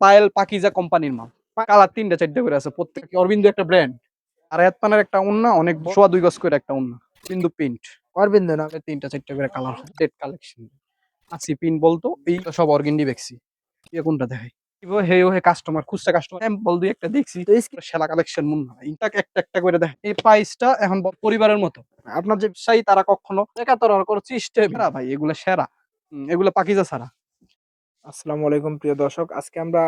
পায়েল পাকিজা কোম্পানির মাল। কালার তিনটা চারটে করে আছে। প্রত্যেক অরবিন্দু একটা ব্র্যান্ড আর হেতপানের একটা উন্না অনেক সোয়া দুই গজ করে একটা উন্না। বিন্দু প্রিন্ট অরবিন্দ না? তিনটা চারটে করে কালার ডেট কালেকশন আসি পিন বলতো এই সব অর্গেন্ডি দেখছি। ইয়ে কোনটা দেখাই? হে ও হে কাস্টমার খুচরা কাস্টমার বল দুই একটা দেখছি। সেলা কালেকশন মুন্না ইনটাকে একটা একটা করে দেখ। এই প্রাইসটা এখন পরিবারের মতো। আপনার যে সেই তারা কখনো একাত্তর কোনো ভাই এগুলো সেরা। এগুলো পাকিজা ছাড়া। আসসালামু আলাইকুম প্রিয় দর্শক। আজকে আমরা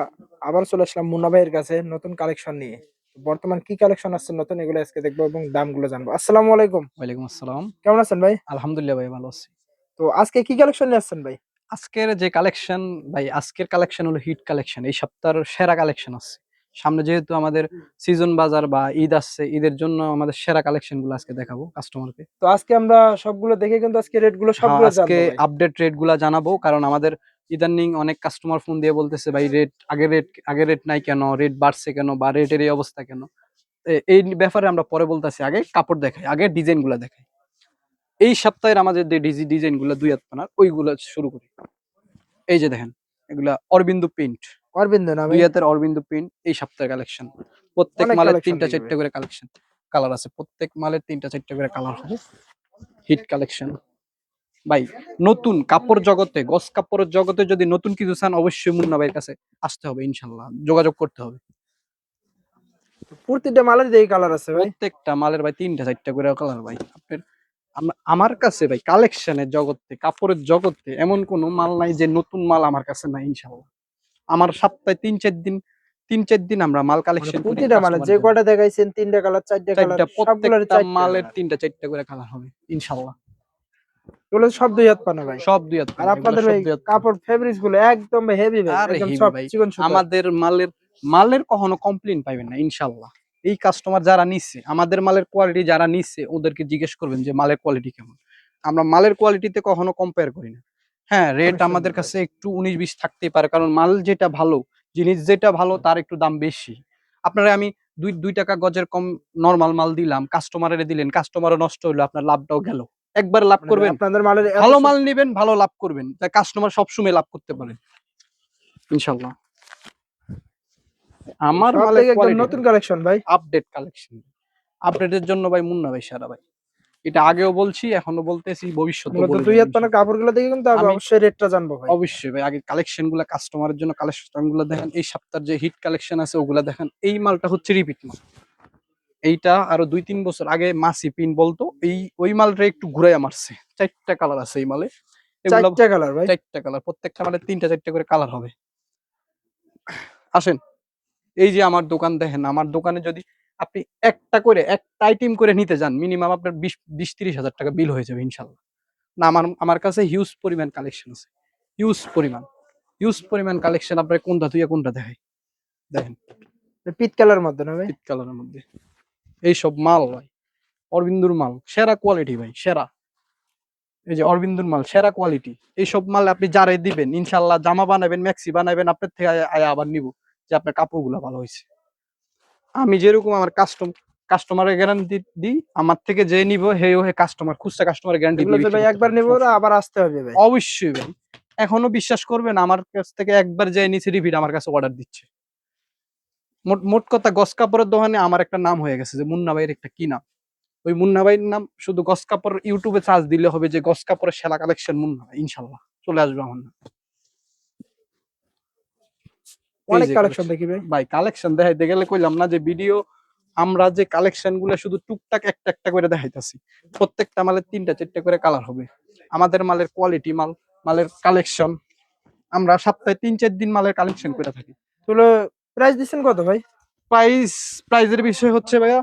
আবার চলে আসলাম মুন্না ভাইয়ের কাছে নতুন কালেকশন নিয়ে। বর্তমান কি কালেকশন আসছে নতুন এগুলো আজকে দেখব এবং দামগুলো জানব। আসসালামু আলাইকুম। ওয়ালাইকুম আসসালাম। কেমন আছেন ভাই? আলহামদুলিল্লাহ ভাই ভালো আছি। তো আজকে কি কালেকশন নিয়ে আসছেন ভাই? আজকের যে কালেকশন ভাই আজকের কালেকশন হলো হিট কালেকশন। এই সপ্তাহের সেরা কালেকশন আছে। সামনে যেহেতু আমাদের সিজন বাজার বা ঈদ আসছে ঈদের জন্য আমাদের সেরা কালেকশনগুলো আজকে দেখাবো কাস্টমারকে তো আজকে আমরা সবগুলো দেখে কিন্তু আজকে রেটগুলো সবগুলো হ্যাঁ, আজকে আপডেট রেটগুলা জানাব কারণ আমাদের ইদানিং অনেক কাস্টমার ফোন দিয়ে বলতেছে ভাই রেট আগের রেট আগের রেট নাই কেন? রেট বাড়ছে কেন? বা রেটের এই অবস্থা কেন? এই ব্যাপারে আমরা পরে বলতেছি আগে কাপড় দেখাই আগে ডিজাইনগুলা দেখাই। এই সপ্তাহের আমাদের যে ডিজি ডিজাইনগুলা দুই হাত পানার ওইগুলা শুরু করি। এই যে দেখেন এগুলা অরবিন্দু প্রিন্ট অরবিন্দ না ভাই দুই হাতের অরবিন্দু প্রিন্ট এই সপ্তাহের কালেকশন প্রত্যেক মালের তিনটা চারটে করে কালেকশন কালার আছে। প্রত্যেক মালের তিনটা চারটে করে কালার হবে হিট কালেকশন ভাই নতুন কাপড় জগতে গস কাপড়ের জগতে যদি নতুন কিছু চান অবশ্যই মুন্না ভাইয়ের কাছে আসতে হবে ইনশাল্লাহ। যোগাযোগ করতে হবে। প্রতিটা মালের এই কালার আছে ভাই। প্রত্যেকটা মালের ভাই তিনটা চারটা করে কালার ভাই। আপনার আমার কাছে ভাই কালেকশনের জগতে কাপড়ের জগতে এমন কোনো মাল নাই যে নতুন মাল আমার কাছে নাই ইনশাল্লাহ। আমার সপ্তাহে তিন চার দিন তিন চার দিন আমরা মাল মানে কালেকশন প্রতিটা মালের যে কয়টা দেখাইছেন তিনটা কালার চারটা কালার সবগুলোর চারটা মালের তিনটা চারটা করে কালার হবে ইনশাল্লাহ এগুলো সব দুই হাত পানা ভাই। সব দুই হাত আর আপনাদের ভাই। কাপড় ফেব্রিক্সগুলো একদম হেভি ভাই একদম সব চিকন আমাদের মালের মালের কখনো কমপ্লেন পাইবেন না ইনশাল্লাহ এই কাস্টমার যারা নিচ্ছে আমাদের মালের কোয়ালিটি যারা নিচ্ছে ওদেরকে জিজ্ঞেস করবেন যে মালের কোয়ালিটি কেমন। আমরা মালের কোয়ালিটিতে কখনো কম্পেয়ার করি না। হ্যাঁ রেট আমাদের কাছে একটু উনিশ বিশ থাকতেই পারে কারণ মাল যেটা ভালো জিনিস যেটা ভালো তার একটু দাম বেশি। আপনারা আমি দুই দুই টাকা গজের কম নর্মাল মাল দিলাম কাস্টমারের দিলেন কাস্টমারও নষ্ট হলো আপনার লাভটাও গেল। একবার লাভ করবেন আপনাদের মালের ভালো মাল নিবেন ভালো লাভ করবেন তাই কাস্টমার সবসময় লাভ করতে পারে। ইনশাল্লাহ। আমার একদম নতুন কালেকশন ভাই। আপডেট কালেকশন আপডেটের জন্য ভাই মুন্না ভাই সারা ভাই। এটা আগেও বলছি এখনও বলতেছি ভবিষ্যতে দুই হাত পানা কাপড়গুলো দেখে কিন্তু অবশ্যই রেটটা জানব ভাই। অবশ্যই ভাই আগে কালেকশনগুলা কাস্টমারের জন্য কালেকশনগুলো দেখেন এই সপ্তাহের যে হিট কালেকশন আছে ওগুলা দেখেন এই মালটা হচ্ছে রিপিট মাল। এইটা আরও দুই তিন বছর আগে মাসি পিন বলতো এই ওই মালটা একটু ঘুরাইয়া মারছে। চারটা কালার আছে এই মালে। চারটা কালার ভাই। চারটা কালার প্রত্যেকটা মালে তিনটা চারটা করে কালার হবে। আসেন এই যে আমার দোকান দেখেন আমার দোকানে যদি আপনি একটা করে একটা আইটেম করে নিতে যান মিনিমাম আপনার বিশ বিশ তিরিশ হাজার টাকা বিল হয়ে যাবে ইনশাল্লাহ। না আমার আমার কাছে হিউজ পরিমাণ কালেকশন আছে। হিউজ পরিমাণ। হিউজ পরিমাণ কালেকশন আপনার কোনটা তুই কোনটা দেখাই? দেখেন। পিট কালার মধ্যে না ভাই? কালারের মধ্যে। এইসব মাল ভাই অরবিন্দুর মাল সেরা কোয়ালিটি ভাই সেরা। এই যে অরবিন্দুর মাল সেরা কোয়ালিটি এইসব মাল আপনি যারাই দিবেন ইনশাল্লাহ জামা বানাবেন ম্যাক্সি বানাবেন আপনার থেকে আয়া আবার নিব যে আপনার কাপড়গুলো ভালো হয়েছে। আমি যেরকম আমার কাস্টম কাস্টমারের গ্যারান্টি দিই আমার থেকে যে নিব হে ও হে কাস্টমার খুচরা কাস্টমার গ্যারান্টি তো ভাই একবার নেব আবার আসতে হবে ভাই। অবশ্যই ভাই। এখনও বিশ্বাস করবেন আমার কাছ থেকে একবার যে নিচে রিপিট আমার কাছে অর্ডার দিচ্ছে। মোট মোট কথা গস কাপড়ের দোকানে আমার একটা নাম হয়ে গেছে যে মুন্না ভাইয়ের একটা কি নাম? ওই মুন্না ভাইয়ের নাম শুধু গস কাপড় ইউটিউবে সার্চ দিলে হবে যে গস কাপড়ের সেলা কালেকশন মুন্না ভাই ইনশাল্লাহ। চলে আসবে আমার নাম। অনেক কালেকশন। দেখি ভাই। ভাই কালেকশন দেখাইতে গেলে কইলাম না যে ভিডিও আমরা যে কালেকশনগুলো শুধু টুকটাক একটা একটা করে দেখাইতাছি প্রত্যেকটা মালের তিনটা চারটা করে কালার হবে। আমাদের মালের কোয়ালিটি মাল মালের কালেকশন আমরা সপ্তাহে তিন চার দিন মালের কালেকশন করে থাকি। তুলো প্রাইস দিচ্ছেন কত ভাই? প্রাইস প্রাইজের বিষয় হচ্ছে ভাইয়া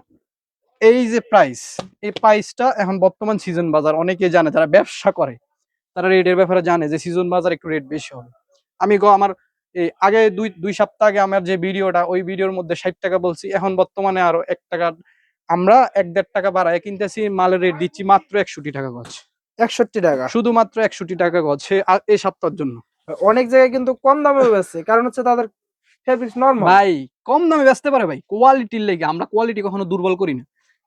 এই যে প্রাইস এই প্রাইসটা এখন বর্তমান সিজন বাজার অনেকে জানে যারা ব্যবসা করে তারা রেটের ব্যাপারে জানে যে সিজন বাজার একটু রেট বেশি হবে। আমি গো আমার এই আগে দুই দুই সপ্তাহ আগে আমার যে ভিডিওটা ওই ভিডিওর মধ্যে ষাট টাকা বলছি। এখন বর্তমানে আরও এক টাকা। আমরা এক দেড় টাকা বাড়ায় কিনতেছি মালের রেট দিচ্ছি মাত্র একষট্টি টাকা গজ। একষট্টি টাকা? শুধুমাত্র একষট্টি টাকা গজ এই সপ্তাহের জন্য। অনেক জায়গায় কিন্তু কম দামে বেচছে। কারণ হচ্ছে তাদের ফেব্রিক্স নরমাল ভাই কম দামে বেচতে পারে ভাই। কোয়ালিটির লেগে আমরা কোয়ালিটি কখনো দুর্বল করি না।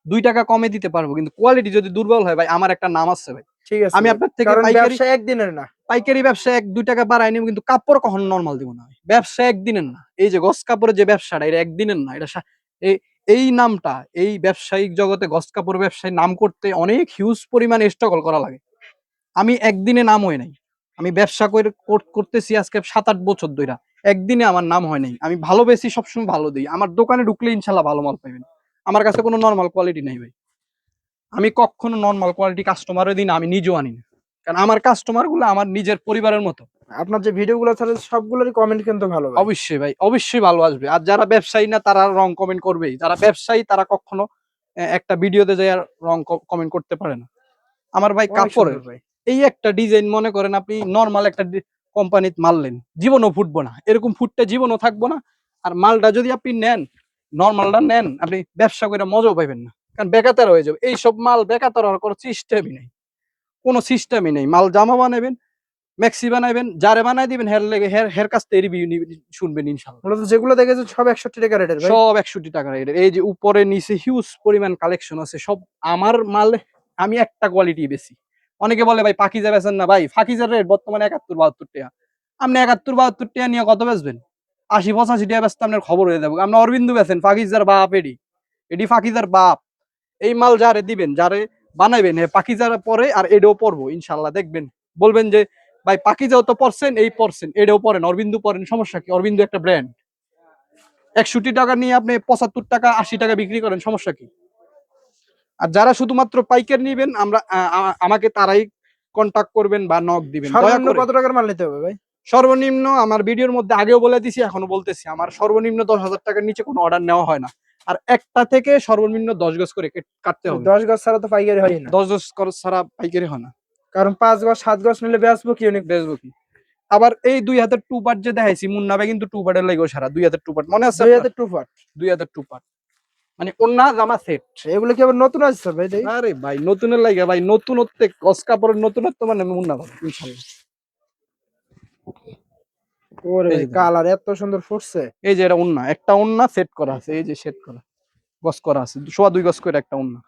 দুই টাকা কমে দিতে পারব কিন্তু কোয়ালিটি যদি দুর্বল হয় ভাই আমার একটা নাম আছে ভাই। ঠিক আছে আমি আপনার থেকে পাইকারি ব্যবসা একদিনের না। পাইকারি ব্যবসা এক দুই টাকা বাড়াই নিব কিন্তু কাপড় কখনো নর্মাল দিব না? ব্যবসা একদিনের না। এই যে গস কাপড়ের যে ব্যবসাটা এটা একদিনের না। এটা এই- নামটা এই ব্যবসায়িক জগতে গস কাপড় ব্যবসায় নাম করতে অনেক হিউজ পরিমাণে স্ট্রাগল করা লাগে। আমি একদিনে নাম হয় নাই। আমি ব্যবসা করে কর- করতেছি আজকে সাত আট বছর ধরে একদিনে আমার নাম হয় নাই। আমি ভালো বেশি সবসময় ভালো দিই। আমার দোকানে ঢুকলে ইনশাল্লাহ ভালো মাল পাইবেন। আমার কাছে কোনো নর্মাল কোয়ালিটি নাই ভাই। আমি কখনো নর্মাল কোয়ালিটি কাস্টমারের দিন আমি নিজেও আনি না। কারণ আমার কাস্টমারগুলো আমার নিজের পরিবারের মতো। আপনার যে ভিডিওগুলো ছাড়ে সবগুলোরই কমেন্ট কিন্তু ভালো অবশ্যই ভাই অবশ্যই ভালো আসবে। আর যারা ব্যবসায়ী না তারা রং কমেন্ট করবেই। যারা ব্যবসায়ী তারা কখনো একটা ভিডিওতে যায় রং কমেন্ট করতে পারে না। আমার ভাই কাপড়ের। ভাই। এই একটা ডিজাইন মনে করেন আপনি নর্মাল একটা কোম্পানিতে মারলেন জীবনও ফুটবো না। এরকম ফুটটা জীবনও থাকব না। আর মালটা যদি আপনি নেন নর্মালটা নেন আপনি ব্যবসা করে মজাও পাইবেন না। কারণ বেকাতার হয়ে যাবে। এইসব মাল বেকাতার হওয়ার কোনো সিস্টেমই নেই। কোনো সিস্টেমই নেই। মাল জামা বানাবেন ম্যাক্সি বানাবেন যারে বানাই দিবেন হের লেগে হের হের কাছ থেকে রিভিউ শুনবেন ইনশাল্লাহ। মূলত যেগুলো দেখেছেন সব একষট্টি টাকা রেটের সব একষট্টি টাকা রেটের এই যে উপরে নিচে হিউজ পরিমাণ কালেকশন আছে সব আমার মাল আমি একটা কোয়ালিটি বেশি। অনেকে বলে ভাই পাকিজা বেচেন না। ভাই ফাকিজার রেট বর্তমানে একাত্তর বাহাত্তর টাকা। আপনি একাত্তর বাহাত্তর টাকা নিয়ে কত বেচবেন? আশি পঁচাশি টাকা বেচতে আপনার খবর হয়ে যাবে। আপনি অরবিন্দু বেচেন ফাকিজার বাপ এডি। এডি ফাকিজার বাপ। এই মাল যারে দিবেন যারে বানাইবেন হ্যাঁ যারা পরে আর এডেও পরবো ইনশাল্লাহ দেখবেন। বলবেন যে ভাই পাকিজাও তো পরছেন এই পরছেন এডেও পরেন অরবিন্দু পরেন সমস্যা কি? অরবিন্দু একটা ব্র্যান্ড একষট্টি টাকা নিয়ে আপনি পঁচাত্তর টাকা আশি টাকা বিক্রি করেন সমস্যা কি? আর যারা শুধুমাত্র পাইকারি নিবেন আমরা আমাকে তারাই কন্ট্যাক্ট করবেন বা নক দিবেন। কত টাকার মাল নিতে হবে ভাই? সর্বনিম্ন আমার ভিডিওর মধ্যে আগেও বলে দিছি এখনও বলতেছি আমার সর্বনিম্ন দশ হাজার টাকার নিচে কোনো অর্ডার নেওয়া হয় না। আর একটা থেকে সর্বনিম্ন দশ গজ করে কাটতে হবে। দশ গজ ছাড়া তো পাইকারি হয় না। দশ গজ ছাড়া পাইকারি হয় না। কারণ পাঁচ গজ সাত গজ নিলে বেচবো কি অনেক? বেচবো কি? আবার এই দুই হাতের টু পার্ট যে দেখাইছি মুন্না ভাই কিন্তু টু পার্টের লাগেও সারা। দুই হাতের টু পার্ট মনে আছে দুই? হাজার টু পার্ট দুই হাতের টু পার্ট মানে অন্য জামা সেট এগুলো কি আবার নতুন আসছে ভাই আরে ভাই নতুনের লাগে ভাই। নতুনত্ব গস কাপড়ের নতুনত্ব মানে মুন্না ভাই যে কালার এত সুন্দর ফুটছে। এই যে এটা উন্না একটা উন্না সেট করা আছে এই যে সেট করা। গস করা আছে সোয়া দুই গস করে একটা উন্না।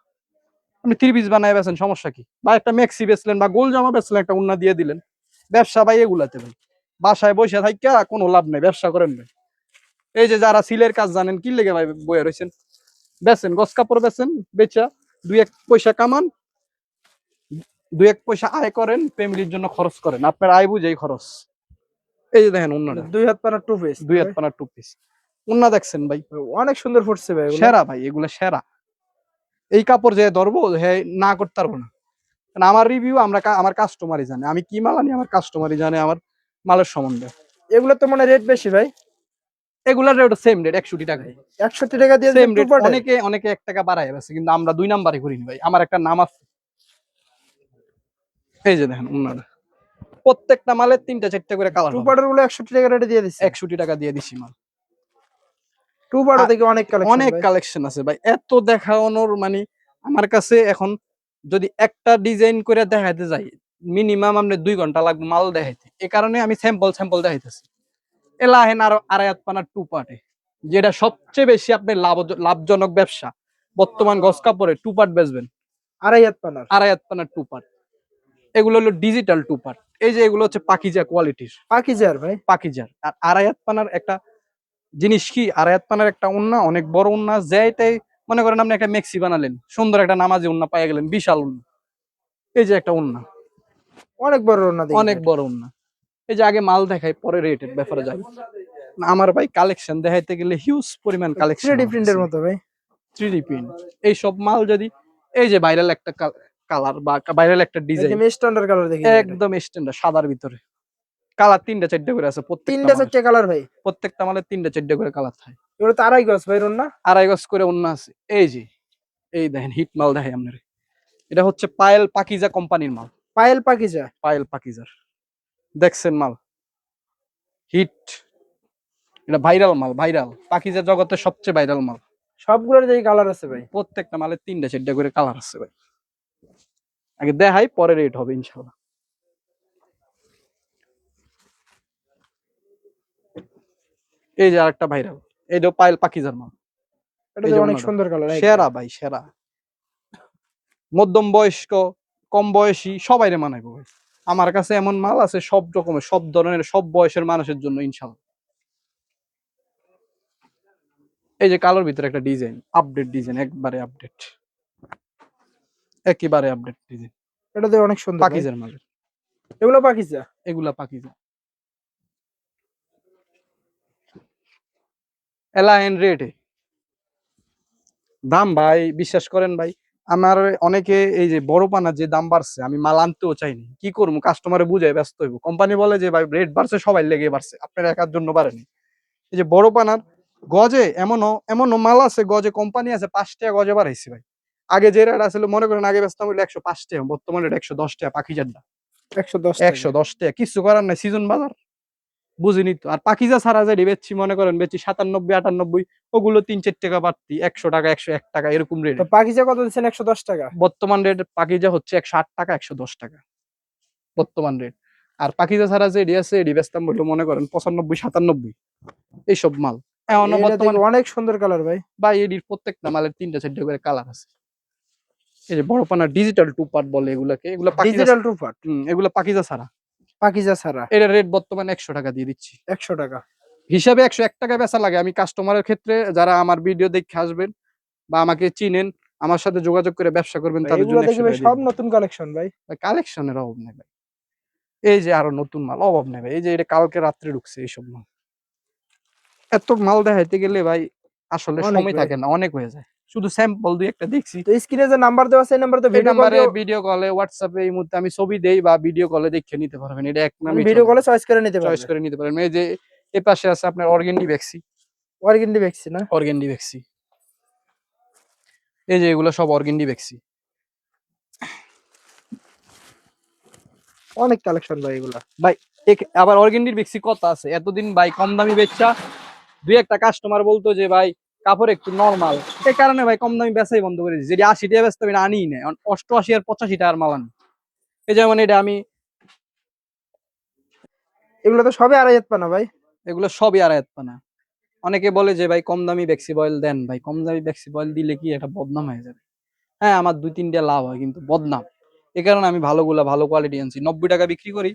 আপনি থ্রি পিস বানায় বেছেন সমস্যা কি? বা একটা মেক্সি বেচলেন বা গোল জামা বেচলেন একটা উন্না দিয়ে দিলেন। ব্যবসা ভাই এগুলাতে ভাই। বাসায় বসে থাকিয়া কোনো লাভ নেই ব্যবসা করেন ভাই। এই যে যারা সিলের কাজ জানেন কি লেগে ভাই বয়ে রয়েছেন বেচেন গস কাপড় বেচেন বেচা দুই এক পয়সা কামান দুই এক পয়সা আয় করেন ফ্যামিলির জন্য খরচ করেন। আপনার আয় বুঝেই খরচ। এই যে দেখেন উন্নাটা দুই হাত পানা টু পিস দুই হাত পানার টু পিস উন্না দেখছেন ভাই? অনেক সুন্দর ফুটছে ভাই এগুলো। সেরা ভাই এগুলা সেরা। এই কাপড় যে ধরবো হে না করতে পারব না। কারণ আমার রিভিউ আমরা আমার কাস্টমারই জানে। আমি কি মাল আনি আমার কাস্টমারই জানে আমার মালের সম্বন্ধে। এগুলো তো মানে রেট বেশি ভাই। এগুলার রেট সেম রেট একষট্টি টাকা। একষট্টি টাকা দিয়ে সেম রেট অনেকে অনেকে এক টাকা বাড়ায় গেছে কিন্তু আমরা দুই নাম্বারে করিনি ভাই। আমার একটা নাম আছে। এই যে দেখেন উন্নাটা প্রত্যেকটা মালের তিনটা চারটা করে কালার টু পার্টেরগুলো একষট্টি টাকা রেটে দিয়ে দিচ্ছে একষট্টি টাকা দিয়ে দিছি মাল। টু পার্ট আ- থেকে অনেক কালেকশন অনেক কালেকশন আছে ভাই। এত দেখানোর মানে আমার কাছে এখন যদি একটা ডিজাইন করে দেখাইতে যাই মিনিমাম আপনি দুই ঘণ্টা লাগবে মাল দেখাইতে। এ কারণে আমি স্যাম্পল স্যাম্পল দেখাইতেছি। এলাহেন আর আড়াইয়াত পানার টু পার্টে যেটা সবচেয়ে বেশি আপনি লাভ লাভজনক ব্যবসা। বর্তমান গস কাপড়ে টু পার্ট বেচবেন। আড়াই হাত পানার। আড়াইয়াত পানার টু পার্ট এগুলো হলো ডিজিটাল টু পার্ট এই যে এগুলো হচ্ছে পাকিজা কোয়ালিটির। পাকিজার ভাই। পাকিজার। আর আড়াইয়াত পানার একটা জিনিস কি? আড়াইয়াত পানার একটা উন্না অনেক বড় উন্না যেটাই মনে করেন আপনি একটা মেক্সি বানালেন সুন্দর একটা নামাজি উন্না পাই গেলেন বিশাল উন্না। এই যে একটা উন্না। অনেক বড় দেখি অনেক বড় উন্না। এই যে আগে মাল দেখাই পরে রেটের ব্যাপারে যাই। আমার ভাই কালেকশন দেখাইতে গেলে হিউজ পরিমাণ কালেকশন থ্রি প্রিন্টের মতো ভাই। থ্রি ডি প্রিন্ট এই সব মাল যদি এই যে ভাইরাল একটা কালার বা ভাইরাল একটা ডিজাইন। স্ট্যান্ডার্ড কালার দেখি একদম স্ট্যান্ডার্ড সাদার ভিতরে। কালার তিনটা চারটে করে আছে প্রত্যেক তিনটা। চারটে কালার ভাই। প্রত্যেকটা মালের তিনটা চারটে করে কালার থাকে। এগুলো তো আড়াই গজ ভাই রান্না আড়াই গজ করে অন্য আছে। এই যে এই দেখেন হিট মাল দেখে আপনার। এটা হচ্ছে পায়েল পাকিজা কোম্পানির মাল। পায়েল পাকিজা? পায়েল পাকিজার। দেখছেন মাল? হিট এটা ভাইরাল মাল ভাইরাল। পাকিজা জগতের সবচেয়ে ভাইরাল মাল। সবগুলোর দেখি কালার আছে ভাই। প্রত্যেকটা মালের তিনটা চারটা করে কালার আছে ভাই। আগে দেখাই পরে রেট হবে ইনশাল্লাহ এই যে আরেকটা ভাইরাল এইটাও পায়েল পাকিজার মাল এটা এই যে অনেক। সুন্দর কালার সেরা ভাই সেরা। মধ্যম বয়স্ক কম বয়সী সবাই মানাইবো ভাই। আমার কাছে এমন মাল আছে সব রকমের সব ধরনের সব বয়সের মানুষের জন্য ইনশাল্লাহ এই যে কালোর ভিতরে একটা ডিজাইন আপডেট ডিজাইন একবারে আপডেট একেবারে আপডেট ডিজাইন এটা তো অনেক সুন্দর। পাকিজের মাঝে এগুলো পাকিজা? এগুলা পাকিজা। এলাইন রেটে দাম ভাই বিশ্বাস করেন ভাই আমার অনেকে এই যে বড় পানার যে দাম বাড়ছে আমি মাল আনতেও চাইনি কি করব? কাস্টমারে বুঝাই ব্যস্ত হইব। কোম্পানি বলে যে ভাই রেট বাড়ছে সবাই লেগে বাড়ছে। আপনার একার জন্য বাড়েনি। এই যে বড় পানার গজে এমনও এমনও মাল আছে গজে কোম্পানি আছে পাঁচ টাকা গজে বাড়াইছে ভাই। আগে যে রেট আসলে মনে করেন আগে ব্যস্ত হইলে একশো পাঁচ টাকা বর্তমানে রেট একশো দশ টাকা পাখি জাড্ডা একশো দশ একশো দশ টাকা কিছু করার নাই সিজন বাজার। বুঝিনি তো। আর পাকিজা ছাড়া যে বেচছি মনে করেন বেচছি সাতানব্বই আটানব্বই ওগুলো তিন চার টাকা বাড়তি একশো টাকা একশো এক টাকা এরকম রেট। তো পাকিজা কত দিচ্ছেন? একশো দশ টাকা। বর্তমান রেট পাকিজা হচ্ছে একশো আট টাকা একশো দশ টাকা। বর্তমান রেট। আর পাকিজা ছাড়া যে এডি আছে এডি বেচতাম বললে মনে করেন পঁচানব্বই সাতানব্বই এইসব মাল। এটা বর্তমান অনেক সুন্দর কালার ভাই। বা এডির প্রত্যেকটা মালের তিনটা চারটে করে কালার আছে। এই যে বড় পানা ডিজিটাল টু পার্ট বলে এগুলাকে এগুলো ডিজিটাল টু পার্ট এগুলো পাকিজা ছাড়া। পাকিজা ছাড়া? এর রেট বর্তমানে একশো টাকা দিয়ে দিচ্ছি। একশো টাকা। হিসাবে একশো এক টাকা বেচা লাগে। আমি কাস্টমারের ক্ষেত্রে যারা আমার ভিডিও দেখে আসবেন বা আমাকে চিনেন আমার সাথে যোগাযোগ করে ব্যবসা করবেন তাদের জন্য সব নতুন কালেকশন ভাই। কালেকশনের অভাব নেই ভাই। এই যে আরও নতুন মাল অভাব নেই ভাই। এই যে এটা কালকে রাত্রে ঢুকছে এইসব মাল। এত মাল দেখাইতে গেলে ভাই আসলে সময় থাকে না অনেক হয়ে যায়। শুধু স্যাম্পল দুই একটা দেখছি। তো স্ক্রিনে যে নাম্বার দেওয়া আছে এই নাম্বার তো এই ভিডিও নাম্বারে কলে ভিডিও কলে হোয়াটসঅ্যাপে এই মুহূর্তে আমি ছবি দেই বা ভিডিও কলে দেখে নিতে পারবেন। এটা এক নামে ভিডিও কলে চয়েস করে নিতে পারবেন। চয়েস করে নিতে পারবেন। এই যে এ পাশে আছে আপনার অর্গেন্ডি ভ্যাক্সি অর্গেন্ডি দেখছি না? অর্গেন্ডি ভ্যাক্সি এই যে এগুলো সব অর্গেন্ডি ভ্যাক্সি অনেক কালেকশন ভাই এগুলা। এক- আবার অর্গেন্ডির ভ্যাক্সি কত আছে? এতদিন ভাই কম দামি বেচা। দুই একটা কাস্টমার বলতো যে ভাই কাপড় একটু নরমাল এই কারণে ভাই কম দামি বেচাই বন্ধ করে দিয়েছি। যেটি আশি টাকা বেচতে আমি আনি না অষ্টআশি আর পঁচাশি টাকার মাল আনি। এই যেমন এটা আমি এগুলো তো সবই আড়াই হাত পানা ভাই। এগুলো সবই আর পানা। অনেকে বলে যে ভাই কম দামি বেক্সি বয়েল দেন ভাই। কম দামি বেক্সি বয়েল দিলে কি একটা বদনাম হয়ে যাবে? হ্যাঁ আমার দুই তিনটা লাভ হয় কিন্তু বদনাম। এই কারণে আমি ভালোগুলা ভালো কোয়ালিটি আনছি। নব্বই টাকা বিক্রি করি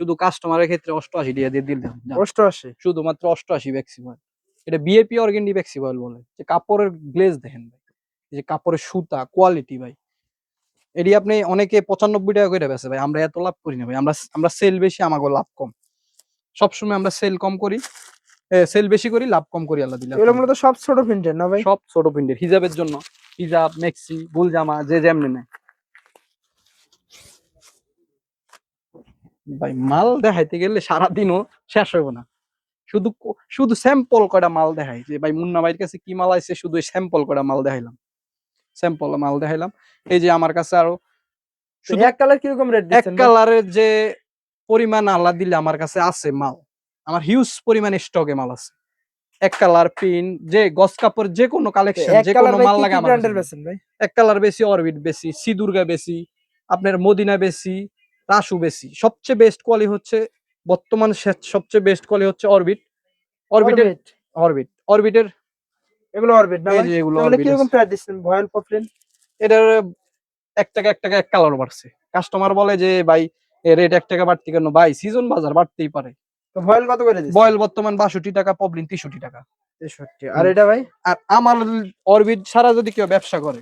শুধু কাস্টমারের ক্ষেত্রে অষ্টআশি টাকা দিয়ে দিলাম। অষ্টআশি? শুধুমাত্র অষ্টআশি বেক্সি বয়েল এটা বিএপি অর্গেন্ডি বেক্সি বয়েল বলে যে কাপড়ের গ্লেজ দেখেন ভাই। এই যে কাপড়ের সুতা কোয়ালিটি ভাই। এটি আপনি অনেকে পঁচানব্বই টাকা করে বেছে ভাই। আমরা এত লাভ করি না ভাই। আমরা আমরা সেল বেশি আমাকে লাভ কম। সবসময় আমরা সেল কম করি। সেল বেশি করি লাভ কম করি আল্লাহ দিলে এগুলো মূলত সব ছোট প্রিন্টের না ভাই? সব ছোট প্রিন্টের হিজাবের জন্য। হিজাব মেক্সি বুল জামা যে যেমনি নেয়। ভাই মাল দেখাইতে গেলে সারাদিনও শেষ হইব না। শুধু শুধু স্যাম্পল কয়টা মাল দেখাই? যে ভাই মুন্না ভাইয়ের কাছে কি মাল আছে শুধু স্যাম্পল কয়টা মাল দেখাইলাম। স্যাম্পল মাল দেখাইলাম। এই যে আমার কাছে আরও শুধু এক কালার কীরকম রেট এক কালারের যে পরিমাণ আল্লাহ দিলে আমার কাছে আছে মাল। আমার হিউজ পরিমাণে স্টকে মাল আছে। এক কালার পিন যে গস কাপড় যে কোনো কালেকশন যে কালার কোনো মাল লাগে আমার এক কালার বেশি অরবিট বেশি সি দুর্গা বেশি আপনার মদিনা বেশি রাসু বেশি। সবচেয়ে বেস্ট কোয়ালিটি হচ্ছে বর্তমান সবচেয়ে বেস্ট কোয়ালি হচ্ছে অরবিট অরবিটের। অরবিট অরবিটের এগুলো অরবিট না এই যে এগুলো Orbit কীরকম আছে। প্রাইস দিচ্ছেন? ভয়েল পপলিন এটার এক টাকা এক টাকা এক কালার বাড়ছে। কাস্টমার বলে যে ভাই রেট এক টাকা বাড়তি কেন? ভাই সিজন বাজার বাড়তেই পারে। তো ভয়েল কত করে দিচ্ছেন? বয়েল বর্তমান বাষট্টি টাকা পবলিন তেষট্টি টাকা। 63 আর এটা ভাই? আর আমার অরবিট ছাড়া যদি কেউ ব্যবসা করে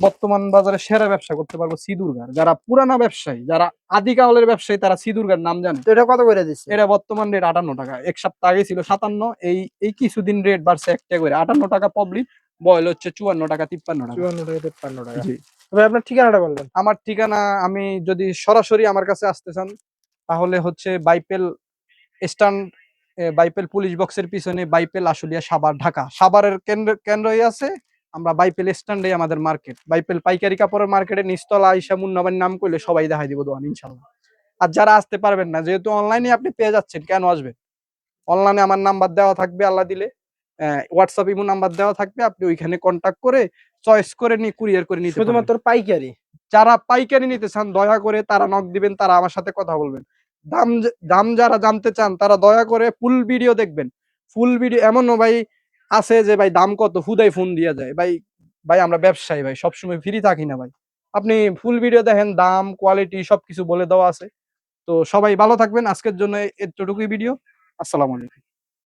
বর্তমান বাজারে সেরা ব্যবসা করতে পারব সিদুর্গার। যারা পুরানা ব্যবসায়ী যারা আদিকালের ব্যবসায়ী তারা সিদুর্গার নাম জানে। এটা কত করে দিচ্ছেন এটা বর্তমান রেট আটান্ন টাকা। এক সপ্তাহ আগে ছিল সাতান্ন এই এই কিছুদিন রেট বাড়ছে এক টাকা করে। আটান্ন টাকা পাবলিক বয়েল হচ্ছে চুয়ান্ন টাকা তিপ্পান্ন টাকা। 54 টাকা 53 টাকা। জি। আপনার ঠিকানাটা বলবেন। আমার ঠিকানা আমি যদি সরাসরি আমার কাছে আসতে চান তাহলে হচ্ছে বাইপেল স্ট্যান্ড বাইপেল পুলিশ বক্সের পিছনে বাইপেল আশুলিয়া সাভার ঢাকা। সাভারের কেন্দ্র কেন্দ্রই আছে আমরা বাইপেল স্ট্যান্ডে আমাদের মার্কেট। বাইপেল পাইকারি কাপড়ের মার্কেটে নিস্তলা আইসা মুন্নাবান নাম করলে সবাই দেখাই দিব দোকান ইনশাল্লাহ। আর যারা আসতে পারবেন না যেহেতু অনলাইনে আপনি পেয়ে যাচ্ছেন কেন আসবেন? অনলাইনে আমার নাম্বার দেওয়া থাকবে আল্লাহ দিলে। হোয়াটসঅ্যাপ ইমো নাম্বার দেওয়া থাকবে আপনি ওইখানে কন্ট্যাক্ট করে চয়েস করে নিয়ে কুরিয়ার করে নিতে শুধুমাত্র পাইকারি? যারা পাইকারি নিতে চান দয়া করে তারা নক দিবেন তারা আমার সাথে কথা বলবেন। দাম দাম যারা জানতে চান তারা দয়া করে ফুল ভিডিও দেখবেন। ফুল ভিডিও এমনও ভাই আছে যে, ভাই, দাম কত? হুদাই ফোন দিয়ে যায়। ভাই ভাই, আমরা ব্যবসায়ী, ভাই, সবসময় ফ্রি থাকি না, ভাই। আপনি ফুল ভিডিও দেখেন, দাম কোয়ালিটি সবকিছু বলে দেওয়া আছে। তো সবাই ভালো থাকবেন। আজকের জন্য এতটুকুই ভিডিও আসসালামু আলাইকুম।